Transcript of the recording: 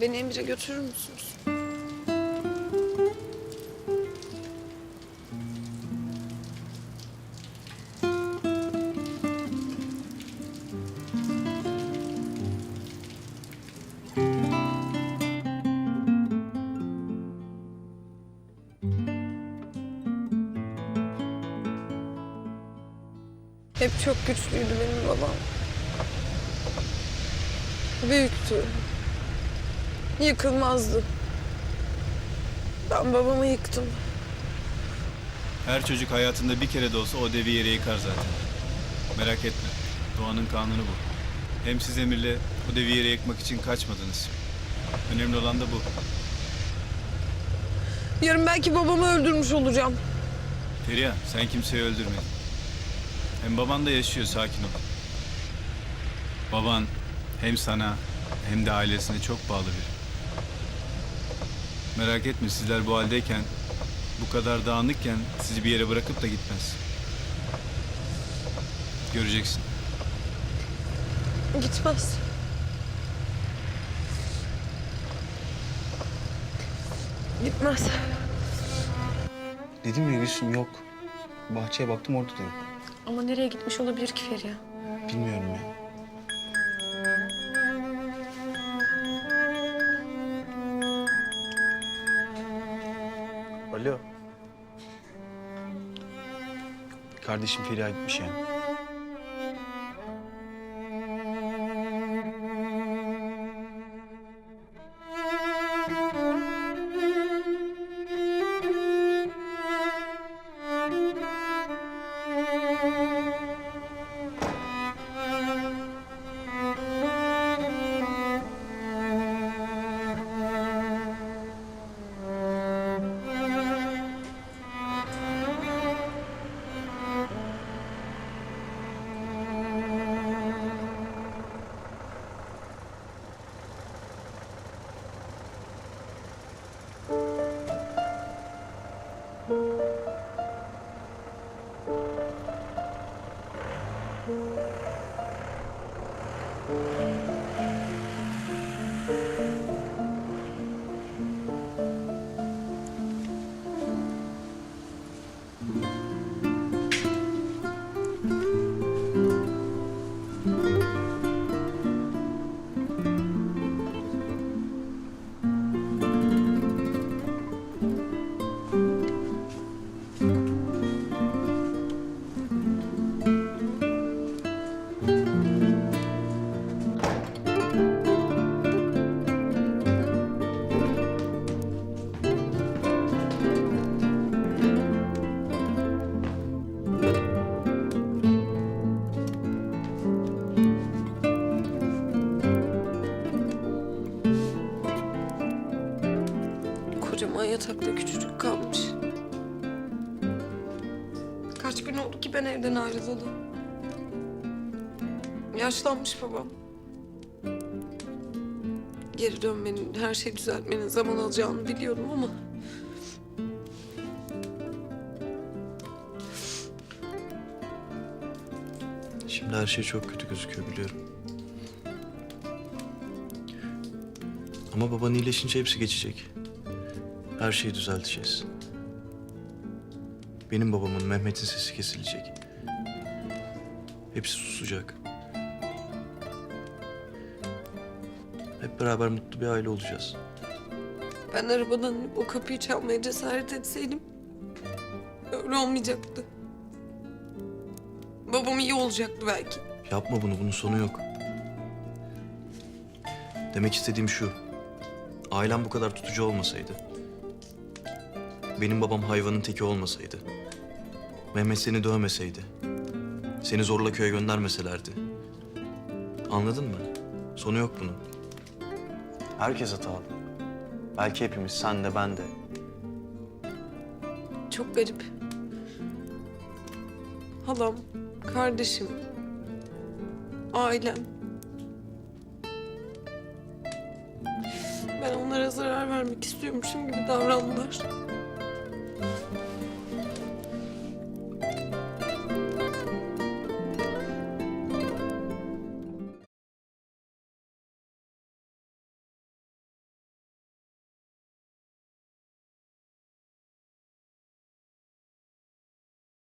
Beni Emir'e götürür müsünüz? Hep çok güçlüydü benim babam. Büyüktü. Yıkılmazdı. Ben babamı yıktım. Her çocuk hayatında bir kere de olsa o devi yere yıkar zaten. Merak etme. Doğanın kanunu bu. Hem siz Emir'le o devi yere yıkmak için kaçmadınız. Önemli olan da bu. Yarın belki babamı öldürmüş olacağım. Feriha sen kimseyi öldürmedin. Hem baban da yaşıyor sakin ol. Baban hem sana hem de ailesine çok bağlı biri. Merak etme sizler bu haldeyken bu kadar dağınıkken sizi bir yere bırakıp da gitmez. Göreceksin. Gitmez. Gitmez. Dedim ya Gülsüm yok. Bahçeye baktım orada da yok. Ama nereye gitmiş olabilir ki Feriha? Bilmiyorum ya. Alo. Kardeşim Feriha gitmiş yani. Kocaman yatakta küçücük kalmış. Kaç gün oldu ki ben evden ayrılalı. Yaşlanmış babam. Geri dönmenin, her şeyi düzeltmenin zaman alacağını biliyordum ama... Şimdi her şey çok kötü gözüküyor biliyorum. Ama baban iyileşince hepsi geçecek. Her şeyi düzelteceğiz. Benim babamın, Mehmet'in sesi kesilecek. Hepsi susacak. Hep beraber mutlu bir aile olacağız. Ben arabadan inip o kapıyı çalmaya cesaret etseydim... ...öyle olmayacaktı. Babam iyi olacaktı belki. Yapma bunu, bunun sonu yok. Demek istediğim şu. Ailem bu kadar tutucu olmasaydı. Benim babam hayvanın teki olmasaydı. Mehmet seni dövmeseydi. Seni zorla köye göndermeselerdi. Anladın mı? Sonu yok bunun. Herkes hatalı. Belki hepimiz, sen de ben de. Çok garip. Halam, kardeşim, ailem. Ben onlara zarar vermek istiyormuşum gibi davrandılar. Thank you.